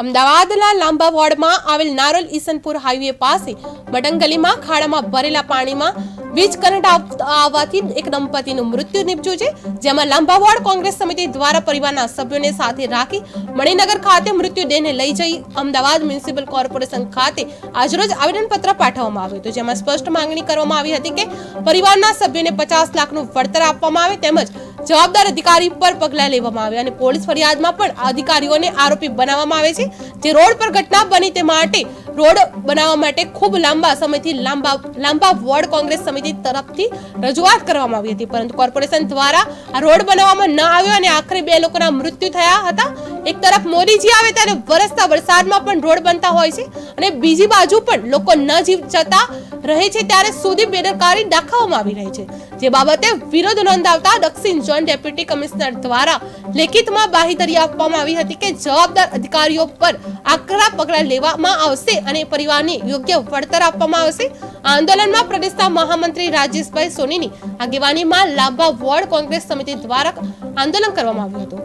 અમદાવાદના લાંબા વોર્ડમાં આવેલ નારોલ ઈસનપુર હાઈવે પાસે બટંગલીમાં ખાડામાં ભરેલા પાણીમાં વીજ કરંટ આવવાથી એક દંપતીનું મૃત્યુ નિપજ્યું છે, જેમાં લાંબાવાડ કોંગ્રેસ સમિતિ દ્વારા પરિવારના સભ્યોને સાથે રાખી મણિનગર ખાતે મૃત્યુદેહને લઈ જઈ અમદાવાદ મ્યુનિસિપલ કોર્પોરેશન ખાતે આજરોજ આવેદનપત્ર પાઠવવામાં આવ્યું હતું, જેમાં સ્પષ્ટ માંગણી કરવામાં આવી હતી કે પરિવારના સભ્યોને પચાસ લાખનું વળતર આપવામાં આવે તેમજ જવાબદાર અધિકારી પર પગલાં લેવામાં આવે અને પોલીસ ફરિયાદમાં પણ અધિકારીઓને આરોપી બનાવવામાં આવે છે, જે રોડ પર ઘટના બની તે માટે રોડ બનાવવા માટે ખૂબ લાંબા સમયથી લાંબા લાંબા વોર્ડ કોંગ્રેસ સમિતિ તરફથી રજૂઆત કરવામાં આવી હતી. પરંતુ કોર્પોરેશન દ્વારા આ રોડ બનાવવામાં ન આવ્યો અને આખરે બે લોકોના મૃત્યુ થયા હતા. એક તરફ મોદીજી આવે ત્યારે વરસતા વરસાદમાં પણ રોડ બનતા હોય છે અને બીજી બાજુ પણ લોકો ન જીવ જતા રહે છે ત્યારે સુધી બેદરકારી દાખવવામાં આવી રહી છે. જે બાબતે વિરોધ નોંધાવતા દક્ષિણ ઝોન ડેપ્યુટી કમિશનર દ્વારા લેખિતમાં બાહીધરી આપવામાં આવી હતી કે જવાબદાર અધિકારીઓ પર આકરા પગલાં લેવામાં આવશે અને પરિવારને યોગ્ય વળતર આપવામાં આવશે. આંદોલનમાં પ્રદેશના મહામંત્રી રાજેશભાઈ સોનીની આગેવાનીમાં લાંબા વોર્ડ કોંગ્રેસ સમિતિ દ્વારા આંદોલન કરવામાં આવ્યું હતું.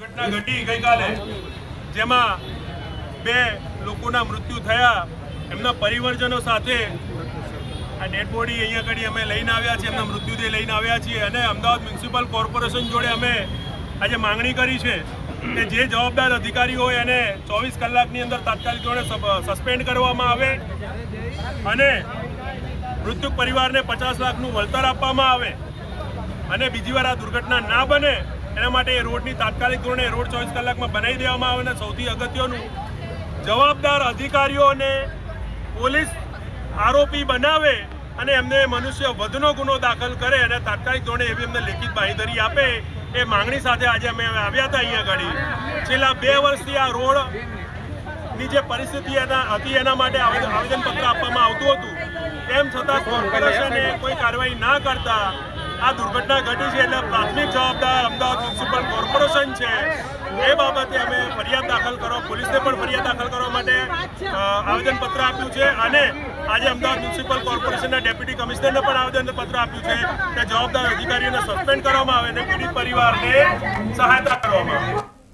ઘટના ઘટી ગઈકાલે જેમાં બે લોકોના મૃત્યુ થયા. એમના પરિવારજનો સાથે આ ડેડ બોડી અહીંયા આગળ અમે લઈને આવ્યા છીએ, એમના મૃત્યુદેહ લઈને આવ્યા છીએ અને અમદાવાદ મ્યુનિસિપલ કોર્પોરેશન જોડે અમે આજે માંગણી કરી છે કે જે જવાબદાર અધિકારી હોય એને ચોવીસ કલાકની અંદર તાત્કાલિક ધોરણે સસ્પેન્ડ કરવામાં આવે અને મૃત્યુ પરિવારને પચાસ લાખનું વળતર આપવામાં આવે અને બીજી વાર આ દુર્ઘટના ના બને, એના માટે એ રોડની તાત્કાલિક ધોરણે રોડ ચોવીસ કલાકમાં બનાવી દેવામાં આવે અને સૌથી અગત્યનું, જવાબદાર અધિકારીઓને પોલીસ આરોપી બનાવે અને એમને મનુષ્ય વધનો ગુનો દાખલ કરે અને તાત્કાલિક ધોરણે એવી એમને લેખિત બાંયધરી આપે એ માંગણી સાથે આજે અમે આવ્યા હતા અહીંયા આગળ છેલ્લા બે વર્ષથી આ રોડની જે પરિસ્થિતિ એના હતી એના માટે આવેદન આવેદનપત્ર આપવામાં આવતું હતું. તેમ છતાં કોર્પોરેશને કોઈ કાર્યવાહી ના કરતા આ દુર્ઘટના ઘટી છે એટલે પ્રાથમિક જવાબદાર અમદાવાદ મ્યુનિસિપલ કોર્પોરેશન છે. એ બાબતે અમે ફરિયાદ દાખલ કરવા પોલીસને પણ ફરિયાદ દાખલ કરવા માટે આવેદનપત્ર આપ્યું છે અને આજે અમદાવાદ મ્યુનિસિપલ કોર્પોરેશનના ડેપ્યુટી કમિશનરને પણ આવેદનપત્ર આપ્યું છે કે જવાબદાર અધિકારીઓને સસ્પેન્ડ કરવામાં આવે અને પીડિત પરિવારને સહાયતા કરવામાં આવે.